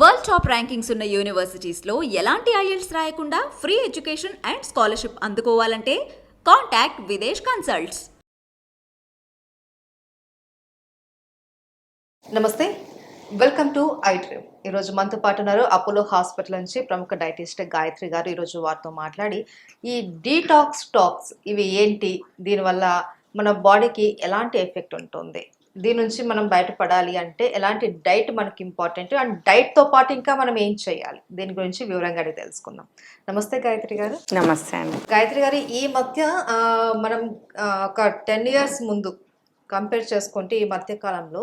World top rankings ఉన్న యూనివర్సిటీస్లో ఎలాంటి IELTS రాయకుండా ఫ్రీ ఎడ్యుకేషన్ అండ్ స్కాలర్షిప్ అందుకోవాలంటే కాంటాక్ట్ విదేశ్ కన్సల్ట్స్. నమస్తే. వెల్కమ్ టు ఐ ఈరోజు మనతో పాటు ఉన్నారు అపోలో హాస్పిటల్ నుంచి ప్రముఖ డైటిస్ట్ గాయత్రి గారు. ఈరోజు వారితో మాట్లాడి ఈ డీటాక్స్ టాక్స్ ఇవి ఏంటి? దీనివల్ల మన బాడీకి ఎలాంటి ఎఫెక్ట్ ఉంటుంది? దీని నుంచి మనం బయటపడాలి అంటే ఎలాంటి డైట్ మనకి ఇంపార్టెంట్? అండ్ డైట్తో పాటు ఇంకా మనం ఏం చేయాలి? దీని గురించి వివరంగా అడిగి తెలుసుకుందాం. నమస్తే గాయత్రి గారు. నమస్తే అండి. గాయత్రి గారు ఈ మధ్య మనం ఒక టెన్ ఇయర్స్ ముందు కంపేర్ చేసుకుంటే ఈ మధ్య కాలంలో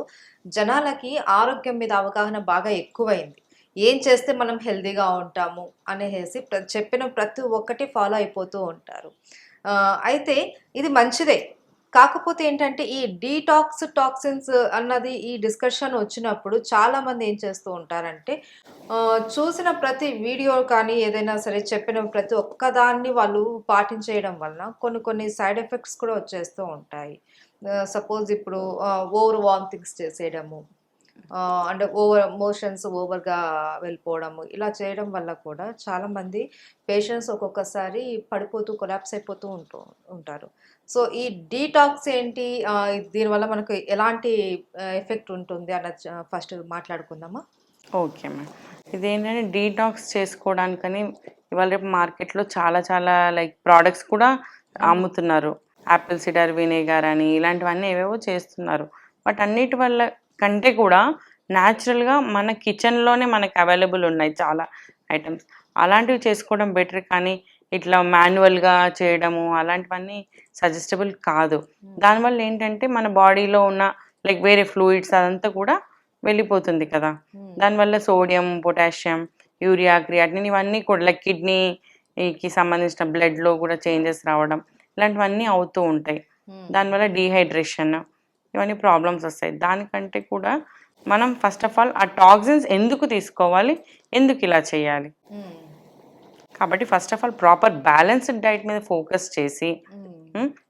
జనాలకి ఆరోగ్యం మీద అవగాహన బాగా ఎక్కువైంది. ఏం చేస్తే మనం హెల్తీగా ఉంటాము అనేసి చెప్పిన ప్రతి ఒక్కటి ఫాలో అయిపోతూ ఉంటారు. అయితే ఇది మంచిదే. కాకపోతే ఏంటంటే ఈ డీటాక్స్ టాక్సిన్స్ అన్నది ఈ డిస్కషన్ వచ్చినప్పుడు చాలా మంది ఏం చేస్తూ ఉంటారంటే చూసిన ప్రతి వీడియో కానీ ఏదైనా సరే చెప్పిన ప్రతి ఒక్కదాన్ని వాళ్ళు పాటించేయడం వలన కొన్ని కొన్ని సైడ్ ఎఫెక్ట్స్ కూడా వచ్చేస్తూ ఉంటాయి. సపోజ్ ఇప్పుడు ఓవర్ వామిటింగ్స్ చేసేయడము అండ్ అంటే ఓవర్ మోషన్స్ ఓవర్గా వెళ్ళిపోవడము ఇలా చేయడం వల్ల కూడా చాలామంది పేషెంట్స్ ఒక్కొక్కసారి పడిపోతూ కొలాప్స్ అయిపోతూ ఉంటూ ఉంటారు. సో ఈ డీటాక్స్ ఏంటి? దీనివల్ల మనకు ఎలాంటి ఎఫెక్ట్ ఉంటుంది అన్నది ఫస్ట్ మాట్లాడుకుందామా? Okay ma'am. ఇదేంటంటే డీటాక్స్ చేసుకోవడానికని ఇవాళ రేపు మార్కెట్లో చాలా చాలా లైక్ ప్రోడక్ట్స్ కూడా అమ్ముతున్నారు. యాపిల్ సిడర్ వినేగార్ అని ఇలాంటివన్నీ ఏవేవో చేస్తున్నారు. బట్ అన్నిటి వల్ల కంటే కూడా న్యాచురల్గా మన కిచెన్లోనే మనకి అవైలబుల్ ఉన్నాయి చాలా ఐటమ్స్ అలాంటివి చేసుకోవడం బెటర్ కానీ ఇట్లా మాన్యువల్గా చేయడము అలాంటివన్నీ సజెస్టబుల్ కాదు. దానివల్ల ఏంటంటే మన బాడీలో ఉన్న లైక్ వేరే ఫ్లూయిడ్స్ అదంతా కూడా వెళ్ళిపోతుంది కదా. దానివల్ల సోడియం పొటాషియం యూరియా క్రియాటిన్ ఇవన్నీ కూడా లైక్ కిడ్నీకి సంబంధించిన బ్లడ్లో కూడా చేంజెస్ రావడం ఇలాంటివన్నీ అవుతూ ఉంటాయి. దానివల్ల డీహైడ్రేషన్ ఇవన్నీ ప్రాబ్లమ్స్ వస్తాయి. దానికంటే కూడా మనం ఫస్ట్ ఆఫ్ ఆల్ ఆ టాక్సిన్స్ ఎందుకు తీసుకోవాలి? ఎందుకు ఇలా చేయాలి? కాబట్టి first of all proper balanced diet మీద ఫోకస్ చేసి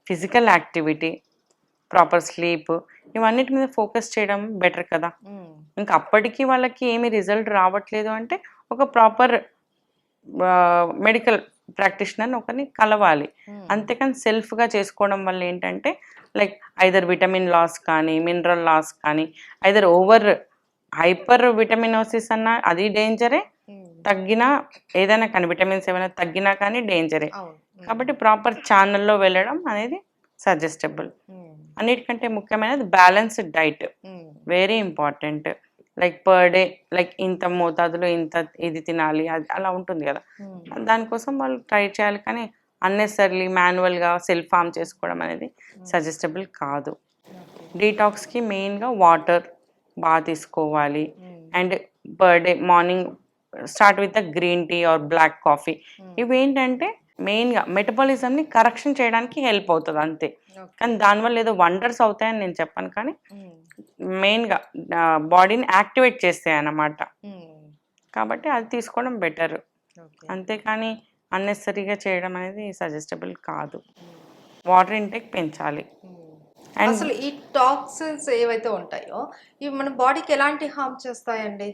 ఫిజికల్ యాక్టివిటీ ప్రాపర్ స్లీప్ ఇవన్నిటి మీద ఫోకస్ చేయడం బెటర్ కదా. ఇంకా అప్పటికి వాళ్ళకి ఏమి రిజల్ట్ రావట్లేదు అంటే ఒక ప్రాపర్ మెడికల్ ప్రాక్టీషనర్ ఒకరిని కలవాలి. అంతేకాని సెల్ఫ్గా చేసుకోవడం వల్ల ఏంటంటే లైక్ ఐదర్ విటమిన్ లాస్ కానీ మినరల్ లాస్ కానీ ఐదర్ ఓవర్ హైపర్ విటమినోసిస్ అన్న అది డేంజరే తగ్గినా ఏదైనా కానీ విటమిన్స్ ఏమైనా తగ్గినా కానీ డేంజరే. కాబట్టి ప్రాపర్ ఛానల్లో వెళ్ళడం అనేది సజెస్టబుల్. అన్నిటికంటే ముఖ్యమైనది balanced diet. Very important. Like per day like ఇంత మోతాదులో ఇంత ఇది తినాలి అది అలా ఉంటుంది కదా. దానికోసం వాళ్ళు ట్రై చేయాలి కానీ అన్నెసర్లీ మాన్యువల్గా సెల్ఫ్ ఫామ్ చేసుకోవడం అనేది సజెస్టబుల్ కాదు. డీటాక్స్కి మెయిన్గా వాటర్ బాగా తీసుకోవాలి. And per day morning start with the green tea or black coffee. ఇవి ఏంటంటే మెయిన్గా మెటబాలిజంని కరెక్షన్ చేయడానికి హెల్ప్ అవుతుంది అంతే. కానీ దానివల్ల ఏదో వండర్స్ అవుతాయని నేను చెప్పాను కానీ మెయిన్గా బాడీని యాక్టివేట్ చేస్తాయి అన్నమాట. కాబట్టి అది తీసుకోవడం బెటర్. అంతేకాని అన్నెసరీగా చేయడం అనేది సజెస్టబుల్ కాదు. వాటర్ ఇంటేక్ పెంచాలి. అండ్ అసలు ఈ టాక్సిన్స్ ఏవైతే ఉంటాయో ఇవి మన బాడీకి ఎలాంటి హార్మ్ చేస్తాయండి?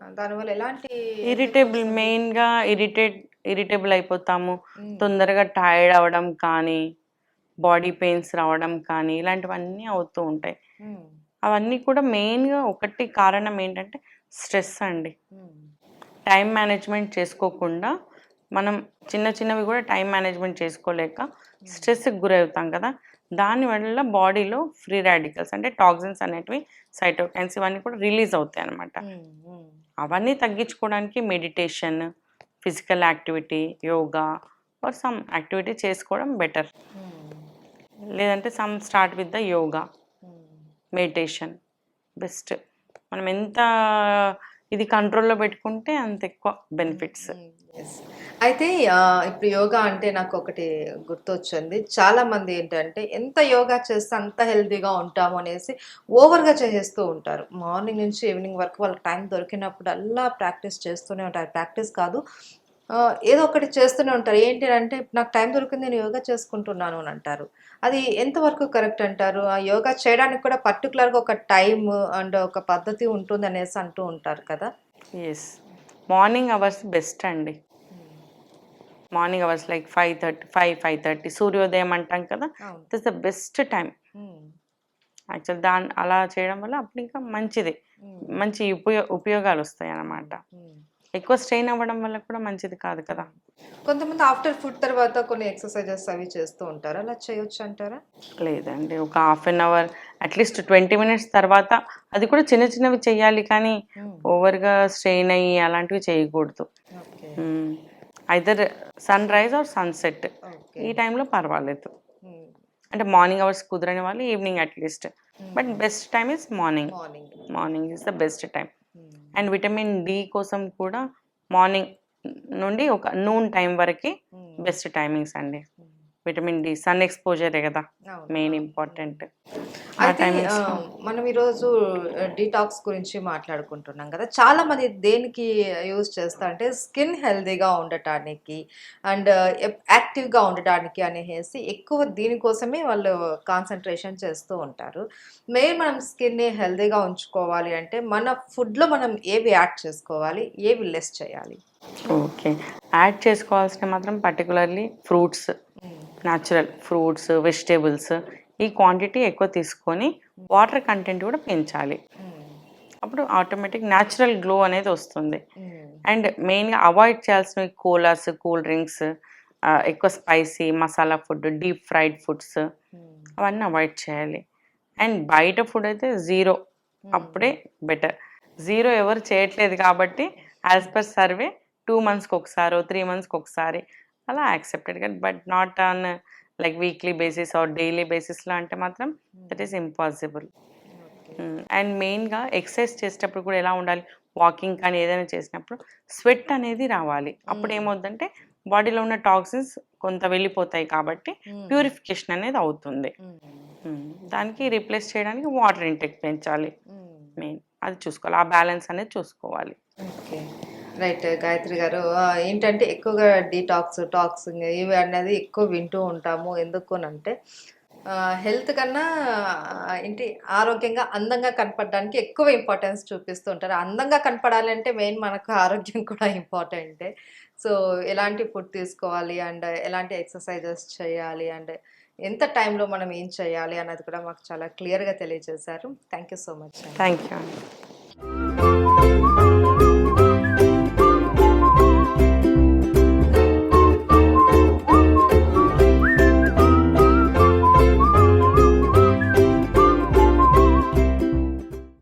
దానివల్ల ఎలాంటి ఇరిటేబుల్ మెయిన్గా ఇరిటేట్ ఇరిటేబుల్ అయిపోతాము. తొందరగా టైర్డ్ అవ్వడం కానీ బాడీ పెయిన్స్ రావడం కానీ ఇలాంటివన్నీ అవుతూ ఉంటాయి. అవన్నీ కూడా మెయిన్గా ఒకటి కారణం ఏంటంటే స్ట్రెస్ అండి. టైం మేనేజ్మెంట్ చేసుకోకుండా మనం చిన్న చిన్నవి కూడా టైం మేనేజ్మెంట్ చేసుకోలేక స్ట్రెస్కి గురవుతాం కదా. దానివల్ల బాడీలో ఫ్రీ రాడికల్స్ అంటే టాక్సిన్స్ అనేటివి సైటోకైన్స్ ఇవన్నీ కూడా రిలీజ్ అవుతాయి ఉమ్, అవన్నీ తగ్గించుకోవడానికి meditation physical activity yoga or some activity చేసుకోవడం బెటర్. లేదంటే some start with the yoga. Meditation best. మనం ఎంత ఇది కంట్రోల్లో పెట్టుకుంటే అంత ఎక్కువ బెనిఫిట్స్. అయితే ఇప్పుడు యోగా అంటే నాకు ఒకటి గుర్తొచ్చింది. చాలా మంది ఏంటంటే ఎంత యోగా చేస్తే అంత హెల్తీగా ఉంటాము అనేసి ఓవర్గా చేసేస్తూ ఉంటారు. మార్నింగ్ నుంచి ఈవినింగ్ వరకు వాళ్ళకి టైం దొరికినప్పుడల్లా ప్రాక్టీస్ చేస్తూనే ఉంటారు. ప్రాక్టీస్ కాదు ఏదో ఒకటి చేస్తూనే ఉంటారు. ఏంటి అంటే నాకు టైం దొరికింది నేను యోగా చేసుకుంటున్నాను అని అంటారు. అది ఎంతవరకు కరెక్ట్ అంటారు? ఆ యోగా చేయడానికి కూడా పర్టికులర్గా ఒక టైం అండ్ ఒక పద్ధతి ఉంటుంది అనేసి అంటూ ఉంటారు కదా? ఎస్ మార్నింగ్ అవర్స్ బెస్ట్ అండి. Morning hours like five thirty five five thirty సూర్యోదయం అంటాం కదా it is the best time actual దాని అలా చేయడం వల్ల అప్పుడు ఇంకా మంచిది. మంచి ఉపయో ఉపయోగాలు వస్తాయి అన్నమాట. ఎక్కువ స్ట్రెయిన్ అవ్వడం వల్ల కూడా మంచిది కాదు కదా. కొంతమంది ఆఫ్టర్ ఫుడ్ తర్వాత కొన్ని ఎక్సర్సైజెస్ అవి చేస్తూ ఉంటారు? అలా చేయొచ్చు అంటారా? లేదండి. ఒక half an hour at least twenty minutes తర్వాత అది కూడా చిన్న చిన్నవి చేయాలి కానీ ఓవర్గా స్ట్రెయిన్ అయ్యి అలాంటివి చేయకూడదు. Either sunrise or sunset ఈ టైంలో పర్వాలేదు. అంటే మార్నింగ్ అవర్స్ కుదరని వాళ్ళు evening at least but best time is morning morning morning is the best time and vitamin D కోసం కూడా మార్నింగ్ నుండి ఒక నూన్ టైం వరకు బెస్ట్ టైమింగ్స్ అండి. విటమిన్ డి సన్ ఎక్స్పోజరే కదా మెయిన్ ఇంపార్టెంట్. అయితే మనం ఈరోజు డీటాక్స్ గురించి మాట్లాడుకుంటున్నాం కదా. చాలా మంది దేనికి యూజ్ చేస్తా అంటే స్కిన్ హెల్తీగా ఉండటానికి అండ్ యాక్టివ్గా ఉండటానికి అనేసి ఎక్కువ దీనికోసమే వాళ్ళు కాన్సన్ట్రేషన్ చేస్తూ ఉంటారు. మెయిన్ మనం స్కిన్ని హెల్తీగా ఉంచుకోవాలి అంటే మన ఫుడ్లో మనం ఏవి యాడ్ చేసుకోవాలి ఏవి లెస్ చేయాలి? ఓకే. యాడ్ చేసుకోవాల్సిన మాత్రం particularly fruits. Natural fruits vegetables ఈ క్వాంటిటీ ఎక్కువ తీసుకొని వాటర్ కంటెంట్ కూడా పెంచాలి. అప్పుడు ఆటోమేటిక్ న్యాచురల్ గ్లో అనేది వస్తుంది. అండ్ మెయిన్గా అవాయిడ్ చేయాల్సినవి కోలాస్ కూల్ డ్రింక్స్ ఎక్కువ spicy masala food deep fried foods అవన్నీ అవాయిడ్ చేయాలి. అండ్ బయట ఫుడ్ అయితే జీరో అప్పుడే బెటర్ జీరో ఎవరు చేయట్లేదు కాబట్టి యాజ్ పర్ సర్వే టూ మంత్స్కి ఒకసారి త్రీ మంత్స్కి ఒకసారి అలా యాక్సెప్టెడ్ కానీ but not on like weekly basis or daily బేసిస్లో అంటే మాత్రం దట్ ఈస్ ఇంపాసిబుల్. అండ్ మెయిన్గా ఎక్సర్సైజ్ చేసేటప్పుడు కూడా ఎలా ఉండాలి? వాకింగ్ కానీ ఏదైనా చేసినప్పుడు స్వెట్ అనేది రావాలి. అప్పుడు ఏమవుతుందంటే బాడీలో ఉన్న టాక్సిన్స్ కొంత వెళ్ళిపోతాయి కాబట్టి ప్యూరిఫికేషన్ అనేది అవుతుంది. దానికి రీప్లేస్ చేయడానికి వాటర్ ఇంటెక్ పెంచాలి మెయిన్. అది చూసుకోవాలి. ఆ బ్యాలెన్స్ అనేది చూసుకోవాలి. ఓకే. రైట్ గాయత్రి గారు. ఏంటంటే ఎక్కువగా డీటాక్స్ టాక్సింగ్ ఇవి అనేది ఎక్కువ వింటూ ఉంటాము. ఎందుకు అంటే హెల్త్ కన్నా ఏంటి ఆరోగ్యంగా అందంగా కనపడడానికి ఎక్కువ ఇంపార్టెన్స్ చూపిస్తూ ఉంటారు. అందంగా కనపడాలి అంటే మెయిన్ మనకు ఆరోగ్యం కూడా ఇంపార్టెంటే సో ఎలాంటి ఫుడ్ తీసుకోవాలి అండ్ ఎలాంటి ఎక్సర్సైజెస్ చేయాలి అండ్ ఎంత టైంలో మనం ఏం చేయాలి అన్నది కూడా మాకు చాలా క్లియర్గా తెలియజేశారు. Thank you so much thank you